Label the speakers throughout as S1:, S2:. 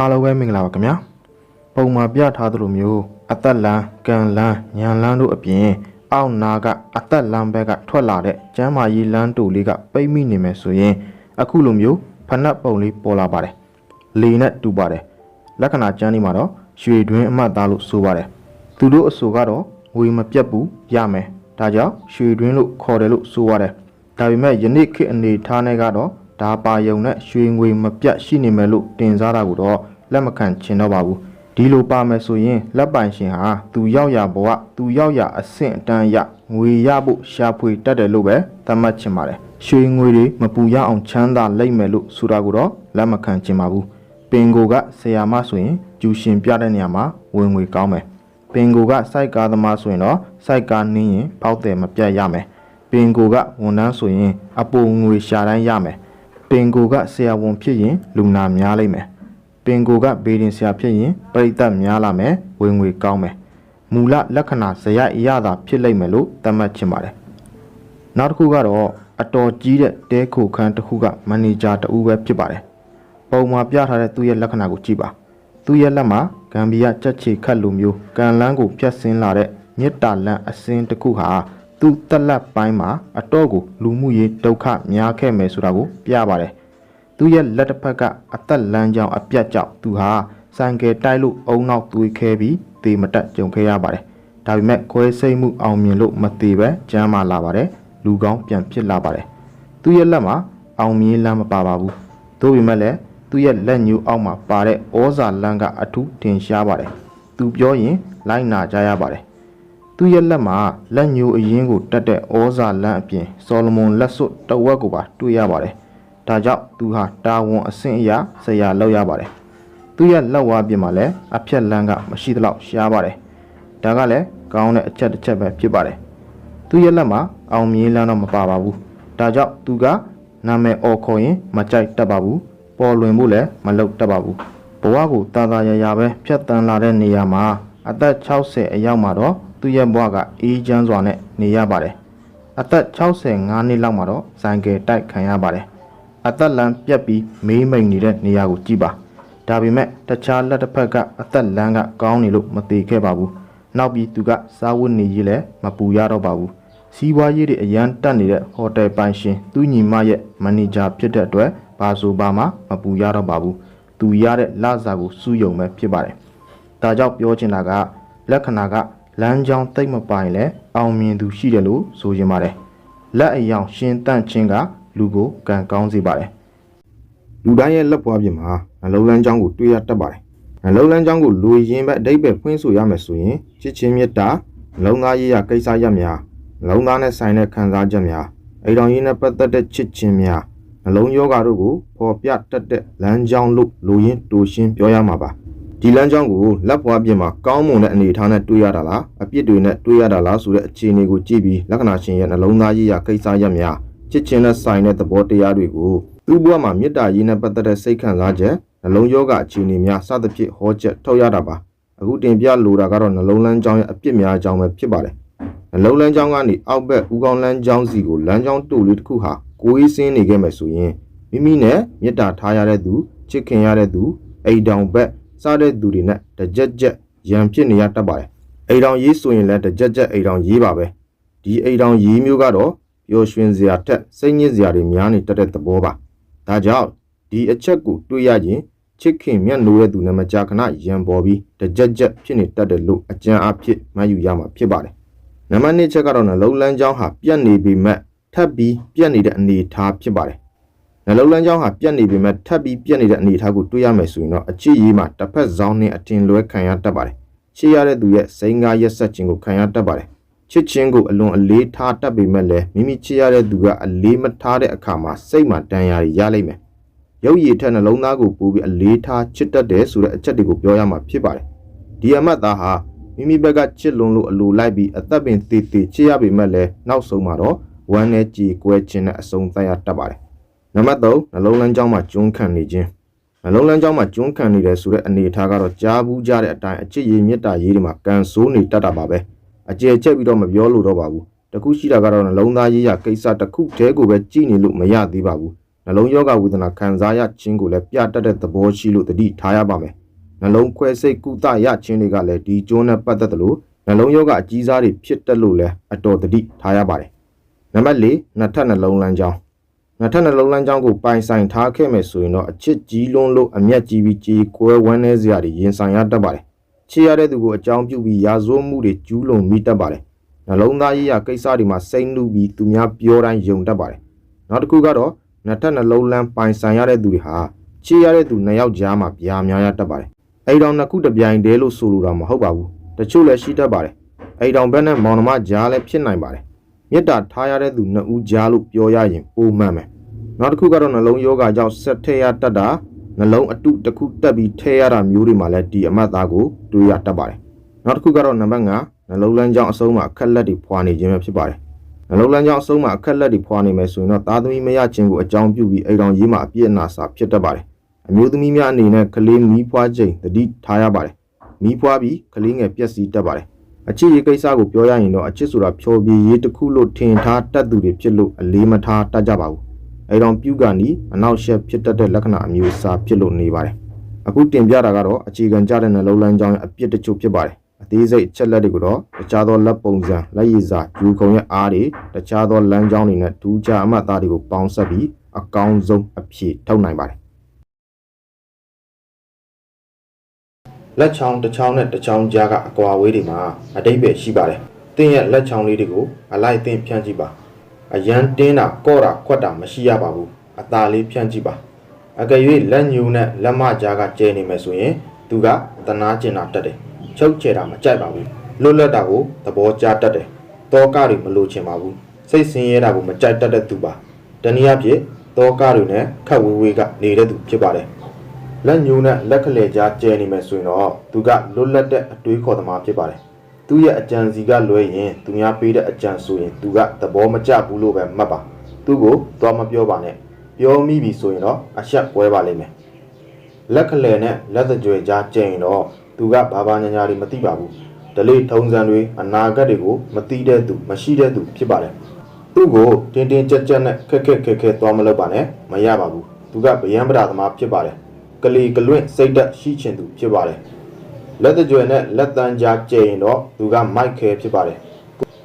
S1: အားလုံးပဲမင်္ဂလာပါခင်ဗျာပုံမှာပြထားသလိုမျိုးအသက်လန်းကန်လန်းညံလန်းတို့အပြင် အောက်နာကအသက်လန်းဘက်ကထွက်လာတဲ့ကျမ်းမာရေးလန်းတူလေးကပိတ်မိနေမယ်ဆိုရင် အခုလိုမျိုးဖနက်ပုံလေးပေါ်လာပါတယ်လေနဲ့တူပါတယ်လက္ခဏာကျမ်းဒီမှာတော့ရွှေတွင်းအမှတ်သားလို့ဆိုပါတယ်သူတို့အဆိုကတော့ငွေမပြတ်ဘူးရမယ်ဒါကြောင့်ရွှေတွင်းလို့ခေါ်တယ်လို့ဆိုရတယ်ဒါပေမဲ့ယနေ့ခေတ်အနေထားနဲ့ကတော့ ဒါပါယုံနဲ့ရွှေငွေမပြတ်ရှိနေမယ်လို့တင်စားတာကိုတော့လက်မခံချင်တော့ပါဘူးဒီလိုပါမယ်ဆိုရင်လက်ပိုင်ရှင်ဟာသူရောက်ရဘဝသူရောက်ရအဆင့်အတန်းရငွေရဖို့ရှာဖွေတတ်တယ်လို့ပဲသတ်မှတ်ချင်ပါတယ်ရွှေငွေတွေမပူရအောင်ချမ်းသာလိမ့်မယ်လို့ဆိုတာကိုတော့လက်မခံချင်ပါဘူးပင်ကိုကဆရာမဆိုရင်ကျူရှင်ပြတဲ့နေရာမှာဝင်ငွေကောင်းမယ်ပင်ကိုကစိုက်ကားသမားဆိုရင်တော့စိုက်ကားနင်းရင်ဖောက်တယ်မပြတ်ရမယ်ပင်ကိုကဝန်ထမ်းဆိုရင်အပိုငွေရှာတိုင်းရမယ် ပင်ကိုကဆရာဝန်ဖြစ်ရင်လူနာများလိမ့်မယ်ပင်ကိုကဘေးရင်ဆရာဖြစ်ရင်ပြိတ္တများလာမယ်ဝင်ငွေကောင်းမယ်မူလလက္ခဏာဇယအရသာဖြစ်လိမ့်မယ်လို့သတ်မှတ်ချင်ပါတယ်နောက်တစ်ခုကတော့အတော်ကြီးတဲ့တဲခိုခန်းတစ်ခုကမန်နေဂျာတဦးပဲဖြစ်ပါတယ်။ပုံမှာပြထားတဲ့သူ့ရဲ့လက္ခဏာကိုကြည့်ပါ။သူ့ရဲ့လက်မှာဂမ်ဘီယာကြက်ချေခတ်လိုမျိုးကန်လန်းကိုဖြတ်ဆင်းလာတဲ့မြစ်တာလန့်အစင်းတစ်ခုဟာ သူ့တက်လက်ပိုင်းမှာအတော့ကိုလူမှုရေးဒုက္ခများခဲ့မယ်ဆိုတာကိုပြပါတယ်။သူ့ရဲ့လက်တစ်ဖက်ကအသက်လန်းကြောင်အပြတ်ကြောင့်သူဟာဆိုင်ကယ်တိုက်လို့အုံနောက်သွေးခဲပြီးတေမတက်ကြုံခဲ့ရပါတယ်။ဒါပေမဲ့ခွဲစိတ်မှုအောင်မြင်လို့မသေးပဲကျမ်းမာလာပါတယ်။လူကောင်းပြန်ဖြစ်လာပါတယ်။သူ့ရဲ့လက်မှာအောင်မြင်လမ်းမပါပါဘူး။သို့ပေမဲ့လည်းသူ့ရဲ့လက်ညှိုးအောက်မှာပါတဲ့ဩဇာလမ်းကအထူးထင်ရှားပါတယ်။သူပြောရင်လိုက်နာကြရပါတယ်။ သူ့ရဲ့လက်မှာလက်ညှိုးအရင်ကိုတက်တဲ့ဩဇာလန့်အပြင်ဆောလမွန်လက်စွပ်တဝက်ကိုပါတွေ့ရပါတယ်။ဒါကြောင့်သူဟာတာဝန်အဆင့်အရာဆရာလောက်ရပါတယ်။သူ့ရဲ့လက်ဝါးပြင်မှာလည်းအဖြက်လန်းကမရှိသလောက်ရှားပါတယ်။ဒါကလည်းကောင်းတဲ့အချက်တစ်ချက်ပဲဖြစ်ပါတယ်။သူ့ရဲ့လက်မှာအောင်မြင်လန်းတော့မပါပါဘူး။ဒါကြောင့်သူကနာမည်အော်ခေါ်ရင်မကြိုက်တတ်ပါဘူး။ပေါ်လွင်ဖို့လည်းမလုပ်တတ်ပါဘူး။ဘဝကိုတာတာရရပဲဖြတ်တန်းလာတဲ့နေရာမှာအသက်60အရောက်မှာတော့ သူ့ရဲ့ဘဝကအေးချမ်းစွာနဲ့နေရပါတယ်။အသက်65နှစ်လောက်မှာတော့ဇိုင်ကယ်တိုက်ခံရပါတယ်။အသက်လမ်းပြက်ပြီးမေးမိန်နေတဲ့နေရာကိုကြည့်ပါ။ဒါပေမဲ့တခြားလက်တစ်ဖက်ကအသက်လမ်းကကောင်းနေလို့မသေးခဲ့ပါဘူး။နောက်ပြီးသူကစားဝတ်နေရေးလည်းမပူရတော့ပါဘူး။စီးပွားရေးတွေအရန်တက်နေတဲ့ဟိုတယ်ပိုင်ရှင်သူညီမရဲ့မန်နေဂျာဖြစ်တဲ့အတွက်ဘာဆိုဘာမှမပူရတော့ပါဘူး။သူရတဲ့လစာကိုစုယုံပဲဖြစ်ပါတယ်။ဒါကြောင့်ပြောချင်တာကလက္ခဏာက လမ်းကြောင်းတိတ်မပိုင်လဲအောင်မြင်သူရှိတယ်လို့ဆိုချင်ပါတယ်လက်အယောင်ရှင်းတန့်ခြင်းကလူကိုကံကောင်းစေပါတယ်လူတိုင်းရဲ့လက်ပွားပြင်မှာနှလုံးလန်းကြောင်းကိုတွေးရတတ်ပါတယ်နှလုံးလန်းကြောင်းကိုလူရင်းပဲအတိတ်ပဲဖွင့်ဆိုရမယ်ဆိုရင်ချစ်ချင်းမေတ္တာနှလုံးသားရေးရကိစ္စရပ်များနှလုံးသားနဲ့ဆိုင်တဲ့ခံစားချက်များအိမ်တော်ရင်းနဲ့ပတ်သက်တဲ့ချစ်ချင်းများနှလုံးယောဂါတို့ကိုပေါ်ပြတတ်တဲ့လမ်းကြောင်းလို့လူရင်းတူရှင်းပြောရမှာပါ ဒီလမ်းကြောင်းကိုလက်ဖွားပြင်မှာကောင်းမွန်တဲ့အနေအထားနဲ့တွေးရတာလားအပြစ်တွေနဲ့တွေးရတာလားဆိုတဲ့အခြေအနေကိုကြည့်ပြီးလက္ခဏာရှင်ရဲ့နှလုံးသားရေးရာကိစ္စရပ်များချစ်ချင်းနဲ့ဆိုင်တဲ့သဘောတရားတွေကိုသူ့ဘဝမှာမေတ္တာရေးနဲ့ပတ်သက်တဲ့စိတ်ခံစားချက်နှလုံးယောဂအခြေအနေများစသဖြင့်ဟောချက်ထုတ်ရတာပါအခုတင်ပြလိုတာကတော့နှလုံးလမ်းကြောင်းရဲ့အပြစ်များအကြောင်းပဲဖြစ်ပါတယ်နှလုံးလမ်းကြောင်းကနေအောက်ဘက်ဦးခေါင်းလမ်းကြောင်းစီကိုလမ်းကြောင်းတူလေးတစ်ခုဟာကိုယ်ရေးစင်းနေခဲ့မယ်ဆိုရင်မိမိနဲ့မေတ္တာထားရတဲ့သူချစ်ခင်ရတဲ့သူအိမ်တောင်ဘက် စားတဲ့သူတွေနဲ့တကြက်ကြက်ရံဖြစ်နေရတတ်ပါတယ်။အိမ်တော်ရေးဆိုရင်လည်းတကြက်ကြက်အိမ်တော်ရေးပါပဲ။ဒီအိမ်တော်ရေးမျိုးကတော့ပျော်ရွှင်စရာထက်စိတ်ညစ်စရာတွေများနေတတ်တဲ့သဘောပါ။ဒါကြောင့်ဒီအချက်ကိုတွေးရခြင်းချစ်ခင်မြတ်နိုးတဲ့သူနဲ့မကြာခဏရံပေါ်ပြီးတကြက်ကြက်ဖြစ်နေတတ်တယ်လို့အကြံအဖြစ်မှတ်ယူရမှာဖြစ်ပါတယ်။နံပါတ်2ချက်ကတော့နှလုံးလန်းချောင်းဟာပြတ်နေပြီမဲ့ထပ်ပြီးပြတ်နေတဲ့အနေအထားဖြစ်ပါတယ်။ နှလုံးလန်းကြောင်းဟာပြက်နေပေမဲ့ထပ်ပြီးပြက်နေတဲ့အနေအထားကိုတွေးရမယ်ဆိုရင်တော့အချစ်ရေးမှာတစ်ဖက်စောင်းနဲ့အတင်လွဲခံရတတ်ပါတယ်။ချစ်ရတဲ့သူရဲ့စိန်ကားရက်ဆက်ခြင်းကိုခံရတတ်ပါတယ်။ချစ်ခြင်းကိုအလွန်အလေးထားတတ်ပေမဲ့လည်းမိမိချစ်ရတဲ့သူကအလေးမထားတဲ့အခါမှာစိတ်မှာတန်ရာရလိမ့်မယ်။ရုပ်ရည်ထက်နှလုံးသားကိုပို့ပြီးအလေးထားချစ်တတ်တယ်ဆိုတဲ့အချက်တွေကိုပြောရမှာဖြစ်ပါတယ်။ဒီအမတ်သားဟာမိမိဘက်ကချစ်လွန်လို့အလိုလိုက်ပြီးအသက်ပင်တည်တည်ချစ်ရပေမဲ့လည်းနောက်ဆုံးမှာတော့ဝမ်းနဲ့ကြည်ကွဲခြင်းနဲ့အဆုံးသတ်ရတတ်ပါတယ်။ နံပါတ်3နှလုံးလန်းကြောင်းမှာကျွန်းခံနေခြင်းနှလုံးလန်းကြောင်းမှာကျွန်းခံနေတယ်ဆိုတဲ့အနေအထားကတော့ကြားဘူးကြတဲ့အတိုင်းအချစ်ရည်မေတ္တာရေးတွေမှာကန်ဆိုးနေတတ်တာပါပဲအကျယ်ချက်ပြီးတော့မပြောလို့တော့ပါဘူးတခုရှိတာကတော့နှလုံးသားရေးရကိစ္စတစ်ခုတည်းကိုပဲကြည်နေလို့မရသေးပါဘူးနှလုံးယောဂဝေဒနာခံစားရခြင်းကိုလည်းပြတတ်တဲ့သဘောရှိလို့တတိထားရပါမယ်နှလုံးခွဲစိတ်ကုသရခြင်းတွေကလည်းဒီကျိုးနဲ့ပတ်သက်သလိုနှလုံးယောဂအကြီးစားတွေဖြစ်တတ်လို့လည်းအတော်တတိထားရပါတယ်နံပါတ်၄နှစ်ထပ်နှလုံးလမ်းကြောင်း နှစ်ထပ်နှလုံးလမ်းကြောင်းကိုပိုင်ဆိုင်ထားခဲ့မယ်ဆိုရင်တော့အချစ်ကြီးလွန်းလို့အမျက်ကြီးပြီးကြေကွဲဝမ်းနည်းစရာတွေရင်ဆိုင်ရတတ်ပါတယ်ချေရတဲ့သူကိုအကြောင်းပြုပြီးရာဇဝတ်မှုတွေကျူးလွန်မိတတ်ပါတယ်နှလုံးသားရေးရာကိစ္စတွေမှာစိတ်နှုပြီးသူများပြောတိုင်းယုံတတ်ပါတယ်နောက်တစ်ခုကတော့နှစ်ထပ်နှလုံးလမ်းပိုင်ဆိုင်ရတဲ့သူတွေဟာချေရတဲ့သူနှစ်ယောက်ကြားမှာပြာများရတတ်ပါတယ်အဲ့တောင်နှစ်ခုတစ်ပြိုင်တည်းလို့ဆိုလိုတာမဟုတ်ပါဘူးတချို့လည်းရှိတတ်ပါတယ်အဲ့တောင်ဘက်နဲ့မောင်နှမကြားလည်းဖြစ်နိုင်ပါတယ် မေတ္တာထားရတဲ့သူနှစ်ဦးကြားလို့ပြောရရင်ပိုမှန်မယ်နောက်တစ်ခုကတော့နှလုံးယောဂကြောင့်ဆက်ထည့်ရတတ်တာနှလုံးအတုတစ်ခုတက်ပြီးထည့်ရတာမျိုးတွေမှာလည်းဒီအမတ်သားကိုတွေ့ရတတ်ပါတယ်နောက်တစ်ခုကတော့နံပါတ်5နှလုံးလမ်းကြောင်းအဆုံးမှာအခက်လက်တွေဖွာနေခြင်းပဲဖြစ်ပါတယ်နှလုံးလမ်းကြောင်းအဆုံးမှာအခက်လက်တွေဖွာနေမယ်ဆိုရင်တော့သားသမီးမရခြင်းကိုအကြောင်းပြုပြီးအိမ်တော်ရေးမှာအပြည့်အနာစာဖြစ်တတ်ပါတယ်အမျိုးသမီးများအနေနဲ့ကလေးမီးဖွားခြင်းတတိထားရပါတယ်မီးဖွားပြီးကလေးငယ်ပျက်စီးတတ်ပါတယ် အချစ်ရေးကိစ္စကိုပြောရရင်တော့အချစ်ဆိုတာဖြောပြရေးတစ်ခုလို့ထင်ထားတတ်သူတွေဖြစ်လို့အလေးမထားတတ်ကြပါဘူးအဲတောင်ပြုကနီအနောက်ရှက်ဖြစ်တတ်တဲ့လက္ခဏာအမျိုးအစားဖြစ်လို့နေပါတယ်အခုတင်ပြတာကတော့အခြေခံကြတဲ့နှလုံးလမ်းကြောင်းရဲ့အပြစ်တချို့ဖြစ်ပါတယ်အသေးစိတ်အချက်လက်တွေကိုတော့တခြားသောလက်ပုံစံလက်ရည်စာယူခုံရဲ့အားတွေတခြားသောလမ်းကြောင်းတွေနဲ့ဒူးခြားအမှတ်အသားတွေကိုပေါင်းစပ်ပြီးအကောင်းဆုံးအဖြေထုတ်နိုင်ပါတယ် လက်ချောင်းတစ်ချောင်းနဲ့တစ်ချောင်းကြားကအကွာအဝေးတွေမှာအတိတ်ပဲရှိပါတယ်။တင်းရဲ့လက်ချောင်းလေးတွေကိုအလိုက်တင်းဖြန့်ကြည့်ပါ။အရန်တင်းတာကော့တာခွက်တာမရှိရပါဘူး။အตาလေးဖြန့်ကြည့်ပါ။အကယ်၍လက်ညူနဲ့လက်မကြားကကျဲနေမယ်ဆိုရင်သူကတနာကျင်တာတက်တယ်။ချုပ်ချယ်တာမကြိုက်ပါဘူး။လွတ်လပ်တာကိုသဘောကျတတ်တယ်။တောကတွေမလိုချင်ပါဘူး။စိတ်ဆင်းရဲတာကိုမကြိုက်တတ်တဲ့သူပါ။တနည်းအားဖြင့်တောကတွေနဲ့ခတ်ဝေးဝေးကနေတဲ့သူဖြစ်ပါတယ်။ လက်ညိုးနဲ့လက်ကလေးကြားကျဲနေမယ်ဆိုရင်တော့သူကလွတ်လပ်တဲ့အတွေးခေါ်သမားဖြစ်ပါတယ်။သူ့ရဲ့အကြံစီကလွဲရင်သူများပေးတဲ့အကြံဆိုရင်သူကသဘောမကျဘူးလို့ပဲမှတ်ပါ။သူ့ကိုသွားမပြောပါနဲ့။ပြောမိပြီဆိုရင်တော့အဆက်ကွဲပါလိမ့်မယ်။လက်ကလေးနဲ့လက်သကြွယ်ကြားကျဲရင်တော့သူကဘာဘာညာညာတွေမသိပါဘူး။ဒလိထုံစံတွေအနာဂတ်တွေကိုမသိတဲ့သူမရှိတဲ့သူဖြစ်ပါတယ်။သူ့ကိုတင်းတင်းကြပ်ကြပ်နဲ့ခက်ခက်ခဲခဲသွားမလုပ်ပါနဲ့မရပါဘူးသူကဗျံပဒသမားဖြစ်ပါတယ် ကလီကလွင့်စိတ်သက်ရှိချင်သူဖြစ်ပါတယ်လက်တကြွယ်နဲ့လက်တန်းကြားကျရင်တော့သူကမိုက်ခဲဖြစ်ပါတယ်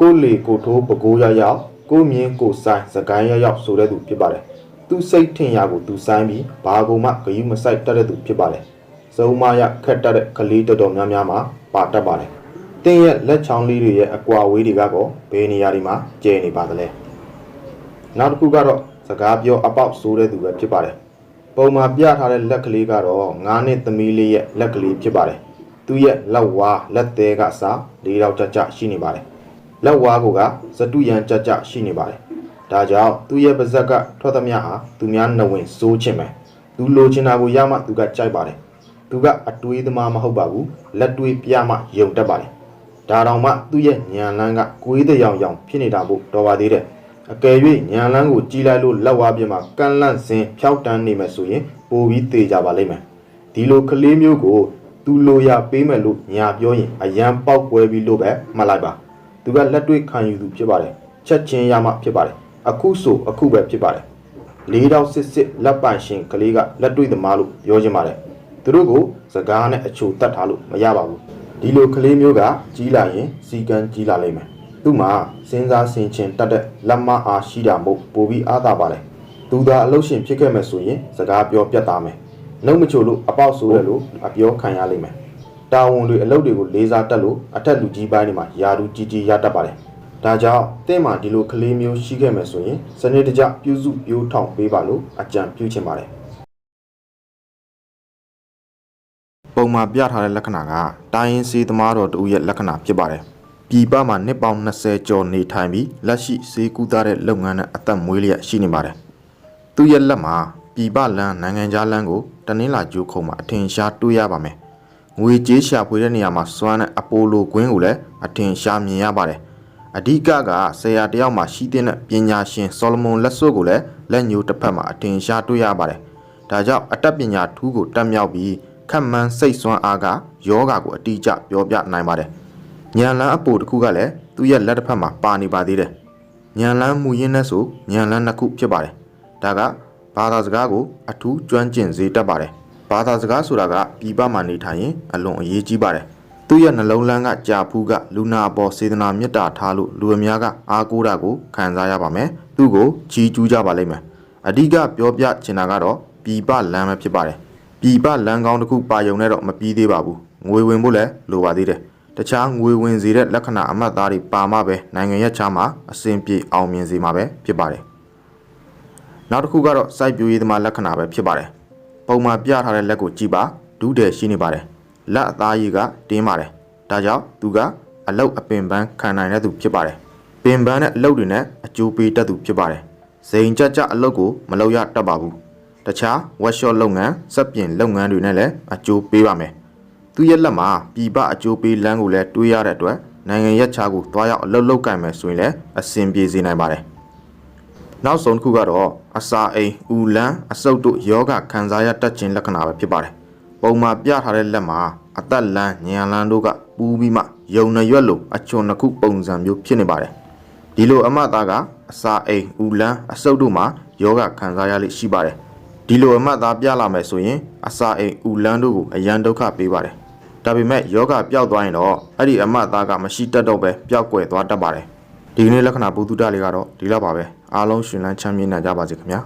S1: ကိုလီကိုထိုးပကိုးရရောက်ကိုမြင်းကိုဆိုင်စကိုင်းရရောက်ဆိုတဲ့သူဖြစ်ပါတယ်သူစိတ်ထင်ရာကိုသူဆိုင်ပြီးဘာကုံမှဂယုမဆိုင်တတ်တဲ့သူဖြစ်ပါတယ်စုံမရခက်တတ်တဲ့ကလေးတော်တော်များများမှာပါတတ်ပါတယ်တင်းရဲ့လက်ချောင်းလေးတွေရဲ့အကွာဝေးတွေကတော့ဘယ်နေရာတွေမှာကျဲနေပါသလဲနောက်တစ်ခုကတော့စကားပြောအပေါက်ဆိုးတဲ့သူပဲဖြစ်ပါတယ်။ ပုံမှာပြထားတဲ့လက်ကလေးကတော့ငါးနှစ်သမီးလေးရဲ့လက်ကလေးဖြစ်ပါတယ်။သူ့ရဲ့လက်ဝါးလက်သေးကစားလေးတော့ကြကြရှိနေပါတယ်။လက်ဝါးကစတုရန်ကြကြရှိနေပါတယ်။ဒါကြောင့်သူ့ရဲ့ပါဇက်ကထွက်သမျှဟာသူများနှဝင်စိုးချင်မယ်။သူလိုချင်တာကိုရမှသူကကြိုက်ပါတယ်။သူကအတွေးသမားမဟုတ်ပါဘူး။လက်တွေးပြမှယုံတတ်ပါတယ်။ဒါတောင်မှသူ့ရဲ့ညံလန်းကကိုေးတဲ့ရောင်ရောင်ဖြစ်နေတာမို့တော်ပါသေးတယ် အကယ်၍ညံလန်းကိုကြီးလိုက်လို့လက်ဝါးပြင်းမှာကန့်လန့်စင်ဖြောက်တန်းနေမယ်ဆိုရင်ပိုပြီးသေးကြပါလိမ့်မယ်ဒီလိုကလေးမျိုးကိုသူလိုရပေးမယ်လို့ညာပြောရင်အရန်ပေါက်ကွဲပြီးလို့ပဲမှတ်လိုက်ပါသူကလက်တွေ့ခံယူသူဖြစ်ပါတယ်ချက်ချင်းရမှဖြစ်ပါတယ်အခုဆိုအခုပဲဖြစ်ပါတယ်လေးတော့စစ်စစ်လက်ပိုင်ရှင်ကလေးကလက်တွေ့သမားလို့ပြောချင်ပါတယ်သူတို့ကိုစကားနဲ့အချိုတတ်ထားလို့မရပါဘူးဒီလိုကလေးမျိုးကကြီးလာရင်စီကံကြီးလာလိမ့်မယ်။ သူ့မှာစဉ်းစားဆင်ခြင်တတ်တဲ့လက်မအားရှိတာမို့ပိုပြီးအားသာပါလေ။သူသာအလုပ်ရှင်ဖြစ်ခဲ့မယ်ဆိုရင်စကားပြောပြတ်သားမယ်။နှုတ်မချိုလို့အပေါက်ဆိုးတယ်လို့အပြောခံရလိမ့်မယ်။တာဝန်တွေအလုပ်တွေကိုလေးစားတတ်လို့အထက်လူကြီးပိုင်းတွေမှာယာတူကြီးကြီးရတတ်ပါလေ။ဒါကြောင့်တင့်မှာဒီလိုကလေးမျိုးရှိခဲ့မယ်ဆိုရင်စနစ်တကျပြုစုပြိုးထောင်ပေးပါလို့အကြံပြုချင်ပါတယ်။ပုံမှာပြထားတဲ့လက္ခဏာကတိုင်းရင်းစေးသမားတော်တူရဲ့လက္ခဏာဖြစ်ပါတယ်။ ပြည်ပမှာနှစ်ပေါင်း20ကျော်နေထိုင်ပြီးလက်ရှိစေးကူးသားတဲ့လုပ်ငန်းနဲ့အသက်မွေးလျက်ရှိနေပါတယ်။သူ့ရဲ့လက်မှာပြည်ပလန်းနိုင်ငံခြားလန်းကိုတနင်္လာကျိုးခုံမှာအထင်ရှားတွေ့ရပါမယ်။ငွေကြေးရှာဖွေတဲ့နေရာမှာစွမ်းတဲ့အပိုလိုကွင်းကိုလည်းအထင်ရှားမြင်ရပါတယ်။အဓိကကဆရာတယောက်မှာရှိတဲ့ပညာရှင်ဆော်လမွန်လက်စွပ်ကိုလည်းလက်ညှိုးတစ်ဖက်မှာအထင်ရှားတွေ့ရပါတယ်။ဒါကြောင့်အတတ်ပညာထူးကိုတက်မြောက်ပြီးခက်မှန်းစိတ်ဆွမ်းအားကယောဂါကိုအတိအကျပြောပြနိုင်ပါတယ်။ ညံလန်းအပိုတစ်ခုကလည်းသူ့ရဲ့လက်တစ်ဖက်မှာပါနေပါသေးတယ်။ညံလန်းမူရင်းနဲ့ဆိုညံလန်းနှစ်ခုဖြစ်ပါတယ်။ဒါကဘာသာစကားကိုအထူးကျွမ်းကျင်စေတတ်ပါတယ်ဘာသာစကားဆိုတာကပြည်ပမှာနေထိုင်ရင်အလွန်အရေးကြီးပါတယ်သူ့ရဲ့နှလုံးလန်းကကြာဖူးကလူနာအပေါ်စေတနာမေတ္တာထားလို့လူအများကအားကိုးတာကိုခံစားရပါမယ်သူ့ကိုချီးကျူးကြပါလိမ့်မယ်အဓိကပြောပြချင်တာကတော့ပြည်ပလမ်းပဲဖြစ်ပါတယ်ပြည်ပလမ်းကောင်းတစ်ခုပါယုံနဲ့တော့မပြီးသေးပါဘူးငွေဝင်ဖို့လည်းလိုပါသေးတယ် တခြားငွေဝင်စေတဲ့လက္ခဏာအမှတ်သားတွေပါမှပဲနိုင်ငံရဲ့ခြားမှာအစဉ်ပြေအောင်မြင်စေမှာပဲဖြစ်ပါတယ်နောက်တစ်ခုကတော့စိုက်ပျိုးရေးသမားလက္ခဏာပဲဖြစ်ပါတယ်ပုံမှန်ပြထားတဲ့လက်ကိုကြည့်ပါဒုတဲ့ရှိနေပါတယ်လက်အသားရည်ကတင်းပါတယ်ဒါကြောင့်သူကအလုတ်အပင်ပန်းခံနိုင်တဲ့သူဖြစ်ပါတယ်ပင်ပန်းတဲ့အလုတ်တွေနဲ့အကျိုးပေးတတ်သူဖြစ်ပါတယ်ဇိမ်ကြကြအလုတ်ကိုမလုပ်ရတတ်ပါဘူးတခြား workshop လုပ်ငန်းစက်ပြင်လုပ်ငန်းတွေနဲ့လည်းအကျိုးပေးပါမယ် သူရဲ့လက်မှာပြည်ပအကျိုးပေးလမ်းကိုလည်းတွေးရတဲ့အတွက်နိုင်ငံရက်ခြားကိုတွားရောက်အလုပ်လုပ်ကင်မယ်ဆိုရင်လည်းအဆင်ပြေစေနိုင်ပါတယ်။နောက်ဆုံးတစ်ခုကတော့အစာအိမ်၊ဥလန်းအဆုပ်တို့ယောဂခံစားရတတ်ခြင်းလက္ခဏာပဲဖြစ်ပါတယ်။ပုံမှာပြထားတဲ့လက်မှာအသက်လန်းညံလန်းတို့ကပူးပြီးမှယုံနှရွက်လိုအချွန်တစ်ခုပုံစံမျိုးဖြစ်နေပါတယ်။ဒီလိုအမသားကအစာအိမ်၊ဥလန်းအဆုပ်တို့မှာယောဂခံစားရလိမ့်ရှိပါတယ်။ဒီလိုအမသားပြလာမယ်ဆိုရင်အစာအိမ်၊ဥလန်းတို့ကိုအရန်ဒုက္ခပေးပါတယ်။ ဒါပေမဲ့ယောဂပျောက်သွားရင်တော့အဲ့ဒီအမတ်သားကမရှိတတ်တော့ပဲပျောက်ကွယ်သွားတတ်ပါတယ်ဒီကနေ့လက္ခဏာပုဒ္ဓတလေးကတော့ဒီလောက်ပါပဲအားလုံးရှင်လန်းချမ်းမြေ့နိုင်ကြပါစေခင်ဗျာ